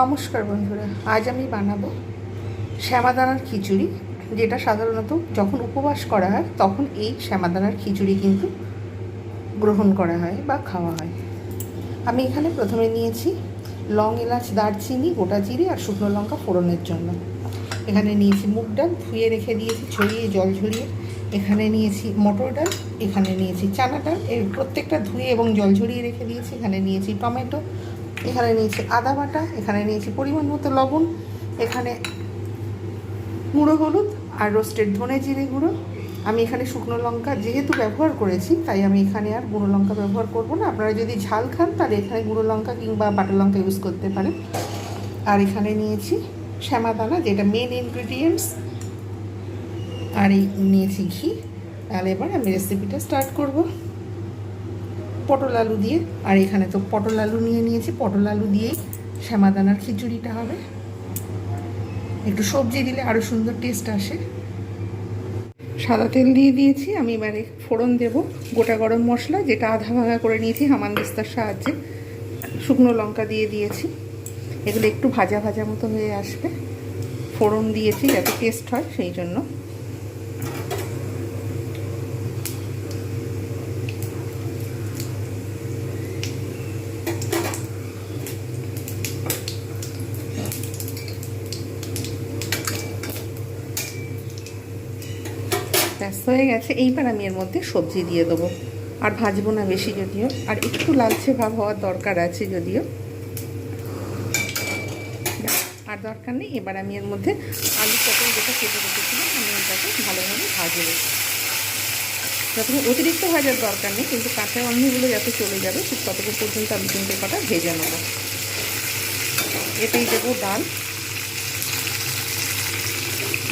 নমস্কার বন্ধুরা, আজ আমি বানাবো শ্যামাদানার খিচুড়ি, যেটা সাধারণত যখন উপবাস করা হয়, তখন এই শ্যামাদানার খিচুড়ি কিন্তু গ্রহণ করা হয় বা খাওয়া হয়। আমি এখানে প্রথমে নিয়েছি লং এলাচ, দারচিনি, গোটা জিরে আর শুকনো লঙ্কা ফোড়নের জন্য। এখানে নিয়েছি মুগ ডাল, ধুয়ে রেখে দিয়েছি ছড়িয়ে, জল ঝরিয়ে। এখানে নিয়েছি মটর ডাল, এখানে নিয়েছি চানা ডাল, এর প্রত্যেকটা ধুয়ে এবং জল ঝরিয়ে রেখে দিয়েছি। এখানে নিয়েছি টমেটো এখানে নিয়েছি আদা বাটা, এখানে নিয়েছি পরিমাণ মতো লবণ, এখানে গুঁড়ো হলুদ আর রোস্টেড ধনে জিরে গুঁড়ো। আমি এখানে শুকনো লঙ্কা যেহেতু ব্যবহার করেছি, তাই আমি এখানে আর গুঁড়ো লঙ্কা ব্যবহার করব না। আপনারা যদি ঝাল খান, তাহলে এখানে গুঁড়ো লঙ্কা কিংবা বাটা লঙ্কা ইউজ করতে পারেন। আর এখানে নিয়েছি শ্যামাদানা, যেটা মেন ইনগ্রিডিয়েন্টস আর এই নিয়েছি ঘি। তাহলে এবার আমি রেসিপিটা স্টার্ট করব। পটল আলু দিয়ে। আর এখানে তো পটল আলু নিয়ে নিয়েছি। পটল আলু দিয়েই শ্যামাদানার খিচুড়িটা হবে। একটু সবজি দিলে আরও সুন্দর টেস্ট আসে। সাদা তেল দিয়ে দিয়েছি। আমি এবারে ফোড়ন দেব। গোটা গরম মশলা, যেটা আধা ভাঙা করে নিয়েছি হামানদিস্তার সাহায্যে। শুকনো লঙ্কা দিয়ে দিয়েছি। এগুলো একটু ভাজা ভাজা মতো হয়ে আসবে। ফোড়ন দিয়েছি যাতে টেস্ট হয়, সেই জন্য। হয়ে গেছে, এইবার আমি এর মধ্যে সবজি দিয়ে দেবো। আর ভাজবো না বেশি যদিও, আর একটু লালচে ভাব হওয়ার দরকার আছে যদিও। আর দরকার নেই, এবার আমি এর মধ্যে আলু পটল যেটা কেটে রেখেছিলাম, আমি ওটাকে ভালোভাবে ভাজবো। যতক্ষণ অতিরিক্ত ভাজার দরকার নেই, কিন্তু কাঁচা অন্যগুলো যাতে চলে যাবে, ঠিক ততক্ষণ পর্যন্ত আমি কিন্তু কটা ভেজে নেব। এতেই দেবো ডাল।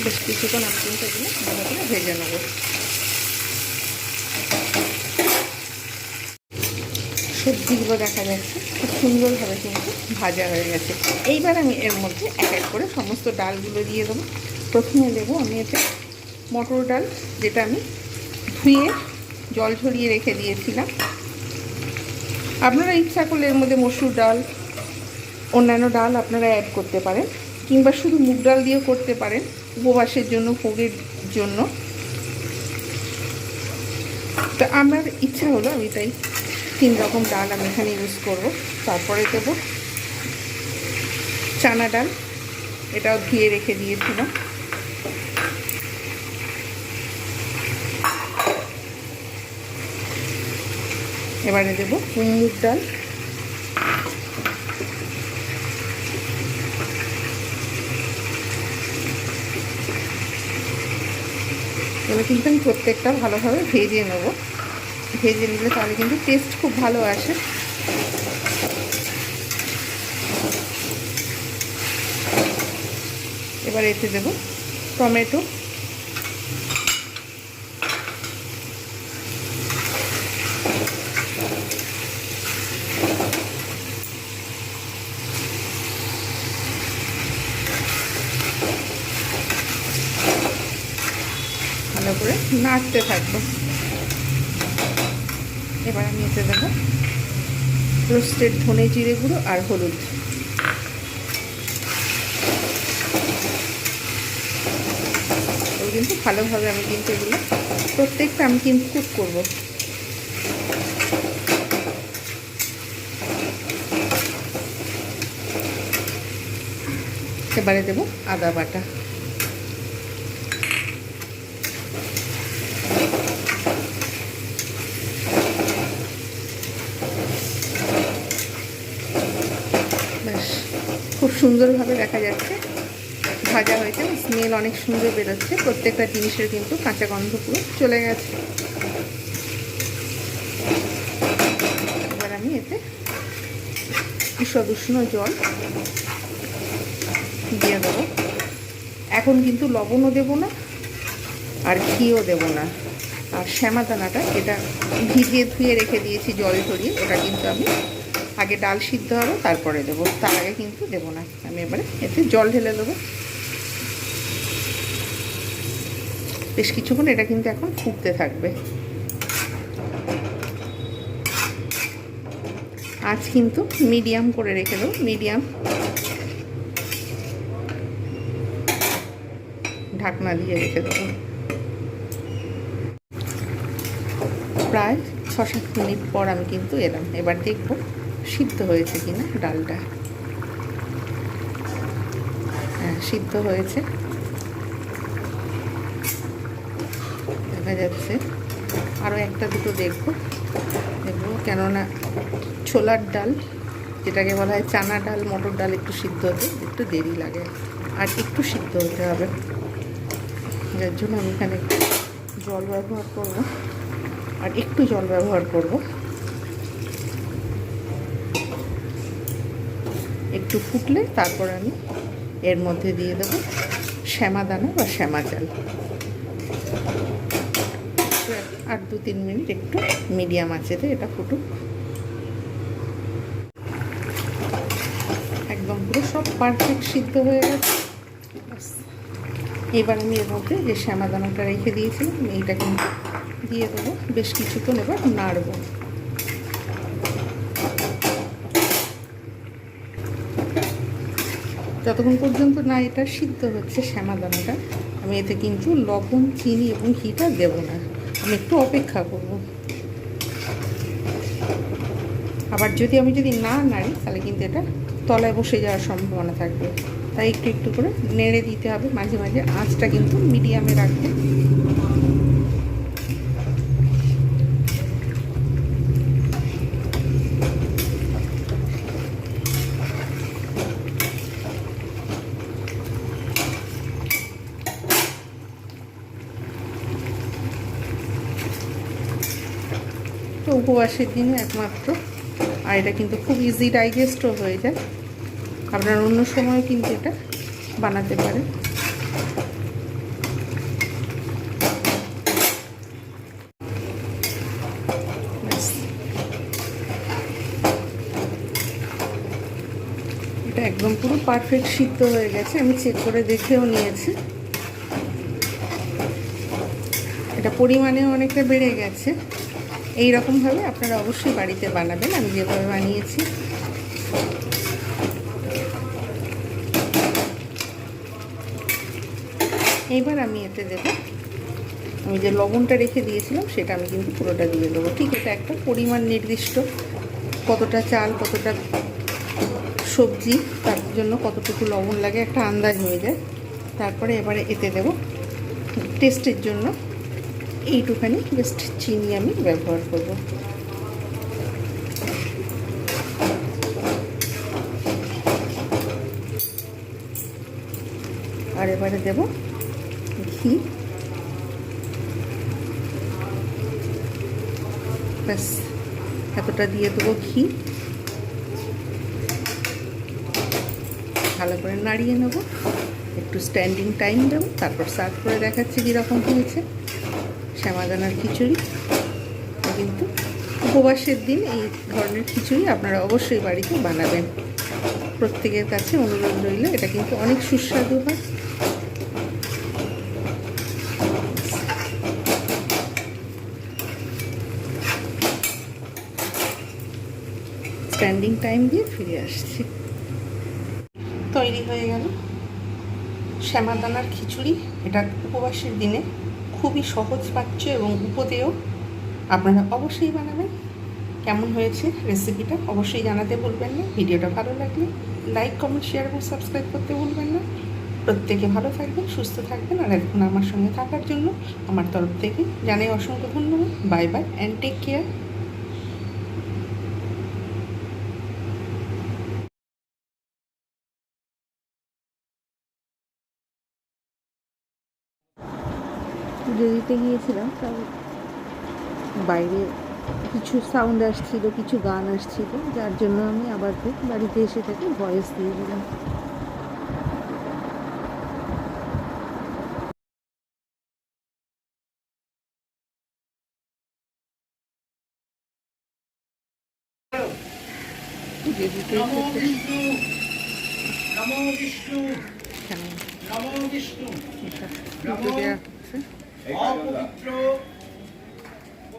বেশ কিছুক্ষণ কিন্তু এগুলো ভালো করে ভেজে নেব। সবজিগুলো দেখা যাচ্ছে, খুব সুন্দরভাবে কিন্তু ভাজা হয়ে গেছে। এইবার আমি এর মধ্যে এক এক করে সমস্ত ডালগুলো দিয়ে দেবো। প্রথমে দেবো আমি এতে মটর ডাল, যেটা আমি ধুয়ে জল ঝরিয়ে রেখে দিয়েছিলাম। আপনারা ইচ্ছা করলে এর মধ্যে মসুর ডাল, অন্যান্য ডাল আপনারা অ্যাড করতে পারেন। কিংবা শুধু মুগ ডাল দিয়েও করতে পারেন উপবাসের জন্য, ভোগের জন্য। তো আমার ইচ্ছা হলো, আমি তাই তিন রকম ডাল আমি এখানে ইউজ করব। তারপরে দেবো চানা ডাল, এটাও ধুয়ে রেখে দিয়েছিলাম। এবারে দেবো মুগ ডাল। এবার কিন্তু আমি প্রত্যেকটা ভালোভাবে ভেজে নেব। ভেজে নিলে তাহলে কিন্তু টেস্ট খুব ভালো আসে। এবার এতে দেবো টমেটো ভালো করে নাড়তে থাকব। এবার আমি এতে দেবো রোস্টেড ধনে জিরে গুঁড়ো আর হলুদ। কিন্তু ভালোভাবে আমি কিন্তু এগুলো, প্রত্যেকটা আমি কিন্তু কুক করব। এবারে দেবো আদা বাটা ব্যাস খুব সুন্দরভাবে দেখা যাচ্ছে। ভাজা হয়েছে, স্মেল অনেক সুন্দর বেরোচ্ছে। প্রত্যেকটা জিনিসের কিন্তু কাঁচা গন্ধ পুরো চলে গেছে। এবার আমি এতে ঈষদ উষ্ণ জল দিয়ে দেবো। এখন কিন্তু লবণও দেবো না, আর ঘিও দেবো না। আর শ্যামা দানাটা এটা ভিজিয়ে ধুয়ে রেখে দিয়েছি জল ধরিয়ে ওটা কিন্তু আমি আগে ডাল সিদ্ধ হবে, তারপরে দেবো। তার আগে কিন্তু দেবো না। আমি এবারে এতে জল ঢেলে দেবো। বেশ কিছুক্ষণ এটা কিন্তু এখন ফুটতে থাকবে। আজ কিন্তু মিডিয়াম করে রেখে দেবো, মিডিয়াম। ঢাকনা দিয়ে রেখে দেবো। প্রায় ছ সাত মিনিট পর আমি কিন্তু এলাম। এবার দেখব সিদ্ধ হয়েছে কিনা ডালটা? হ্যাঁ সিদ্ধ হয়েছে। দেখা যাচ্ছে। আরও একটা দুটো দেখব। দেখব কেননা ছোলার ডাল, যেটাকে বলা হয় চানা ডাল, মটর ডাল একটু সিদ্ধ হতে একটু দেরি লাগে। আর একটু সিদ্ধ হতে হবে। যার জন্য আমি এখানে জল ব্যবহার করব। আর একটু জল ব্যবহার করব। একটু ফুটলে তারপর আমি এর মধ্যে দিয়ে দেবো শ্যামা দানা বা শ্যামা চাল আর দু তিন মিনিট একটু মিডিয়াম আঁচেতে এটা ফুটুক। একদম পুরো সব পারফেক্ট সিদ্ধ হয়ে গেছে। এবার আমি এর মধ্যে যে শ্যামা দানাটা রেখে দিয়েছিলাম, এইটা কিন্তু দিয়ে দেবো। বেশ কিছুক্ষণ এবার নাড়বো। যতক্ষণ পর্যন্ত না এটা সিদ্ধ হচ্ছে শ্যামা দানাটা আমি এতে কিন্তু লবণ, চিনি এবং ঘিটা দেবো না। আমি একটু অপেক্ষা করব। আবার যদি আমি যদি না নাড়ি, তাহলে কিন্তু এটা তলায় বসে যাওয়ার সম্ভাবনা থাকবে। তাই একটু একটু করে নেড়ে দিতে হবে। মাঝে মাঝে আঁচটা কিন্তু মিডিয়ামে রাখবে উপবাসের দিনে একমাত্র। আর এটা কিন্তু খুব ইজি ডাইজেস্টও হয়ে যায়। আপনার অন্য সময় কিন্তু এটা বানাতে পারেন। এটা একদম পুরো পারফেক্ট সিদ্ধ হয়ে গেছে। আমি চেক করে দেখেও নিয়েছি। এটা পরিমাণেও অনেকটা বেড়ে গেছে। এই রকমভাবে আপনারা অবশ্যই বাড়িতে বানাবেন। আমি যেভাবে বানিয়েছি। এইবার আমি এতে দেবো। আমি যে লবণটা রেখে দিয়েছিলাম, সেটা আমি কিন্তু পুরোটা দিয়ে দেবো। ঠিক এটা একটা পরিমাণ নির্দিষ্ট কতটা চাল, কতটা সবজি, তার জন্য কতটুকু লবণ লাগে, একটা আন্দাজ হয়ে যায়। তারপরে এবারে এতে দেবো টেস্টের জন্য এইটুখানি জাস্ট চিনি আমি ব্যবহার করব। আর এবারে দেব ঘি। ব্যাস, এতটা দিয়ে দেবো ঘি। ভালো করে নাড়িয়ে নেব। একটু স্ট্যান্ডিং টাইম দেবো, তারপর সার্ভ করে দেখাচ্ছি কীরকম হয়েছে। শ্যামাদানার খিচুড়ি। কিন্তু উপবাসের দিন, এই ধরনের খিচুড়ি আপনারা অবশ্যই বাড়িতে বানাবেন। প্রত্যেকের কাছে অনুরোধ রইল, এটা কিন্তু অনেক সুস্বাদু হয়। স্ট্যান্ডিং টাইম দিয়ে ফিরে আসছি। তৈরি হয়ে গেল। শ্যামাদানার খিচুড়ি, এটা উপবাসের দিনে। খুবই সহজ পাচ্য এবং উপদেয়। আপনারা অবশ্যই বানাবেন। কেমন হয়েছে রেসিপিটা অবশ্যই জানাতে ভুলবেন না। ভিডিওটা ভালো লাগলে লাইক কমেন্ট শেয়ার এবং সাবস্ক্রাইব করতে ভুলবেন না। প্রত্যেকে ভালো থাকবেন, সুস্থ থাকবেন আর এখন আমার সঙ্গে থাকার জন্য আমার তরফ থেকে জানাই অসংখ্য ধন্যবাদ। Bye bye and take care পুজো দিতে গিয়েছিলাম তাও বাইরে কিছু সাউন্ড আসছিল কিছু গান আসছিল যার জন্য আমি আবার ফের বাড়িতে এসে তাকে ভয়েস দিয়ে দিলাম। নমো বিষ্ণু নমো বিষ্ণু নমো বিষ্ণু। অপবিত্র